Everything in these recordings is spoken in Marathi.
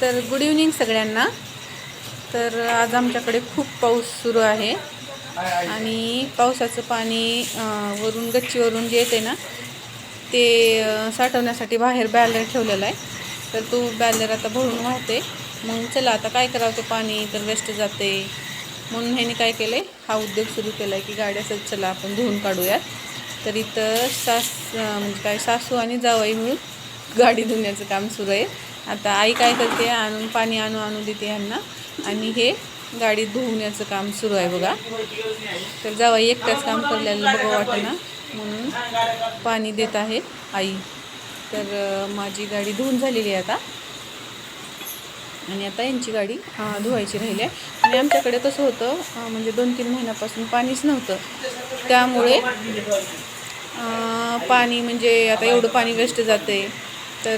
तर गुड इव्हनिंग सगळ्यांना. तर आज आमच्याकडे खूप पाऊस सुरू आहे. आणि पावसाचं पाणी वरून गच्चीवरून जे येते ना ते साठवण्यासाठी बाहेर बॅलर ठेवलेला आहे. तर तो बॅलर आता भरून वाहते. मग चला आता काय करावं ते पाणी तर वेस्ट जाते. म्हणून ह्याने काय केलं आहे हा उद्योग सुरू केला आहे की गाड्या असं चला आपण धुवून काढूयात. तर इथं सास म्हणजे काय सासू आणि जावई मिळून गाडी धुण्याचं काम सुरू आहे. आता आई काय करते आणून पाणी आणू आणू देते ह्यांना आणि हे गाडी धुवण्याचं काम सुरू आहे बघा. तर जावई एकटाच काम करलेलं बघा वाटेना. म्हणून पाणी देत आहे आई. तर माझी गाडी धुवून झालेली आहे आता. आणि आता यांची गाडी धुवायची राहिली आहे. आणि आमच्याकडे कसं होतं म्हणजे दोन तीन महिन्यापासून पाणीच नव्हतं. त्यामुळे पाणी म्हणजे आता एवढं पाणी वेस्ट जाते तर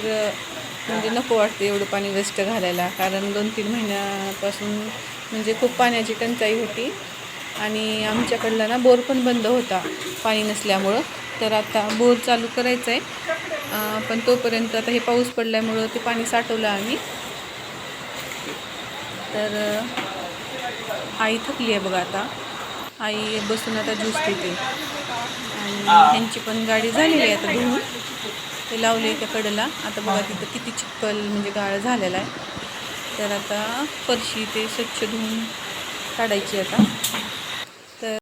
म्हणजे नको वाटतं एवढं पाणी वेस्ट घालायला. कारण दोन तीन महिन्यापासून म्हणजे खूप पाण्याची टंचाई होती. आणि आमच्याकडला ना बोर पण बंद होता पाणी नसल्यामुळं. तर आता बोर चालू करायचं आहे पण तोपर्यंत आता हे पाऊस पडल्यामुळं ते पाणी साठवलं आम्ही. तर आई थकली आहे बघा आता. आई बसून आता ज्यूस पिते आणि त्यांची पण गाडी झालेली आहे आता धुवून ते लावले त्या कडेला. आता बघा तिथं किती चिखल म्हणजे गाळ झालेला आहे. तर आता फरशी ते स्वच्छ धुवून काढायची आता.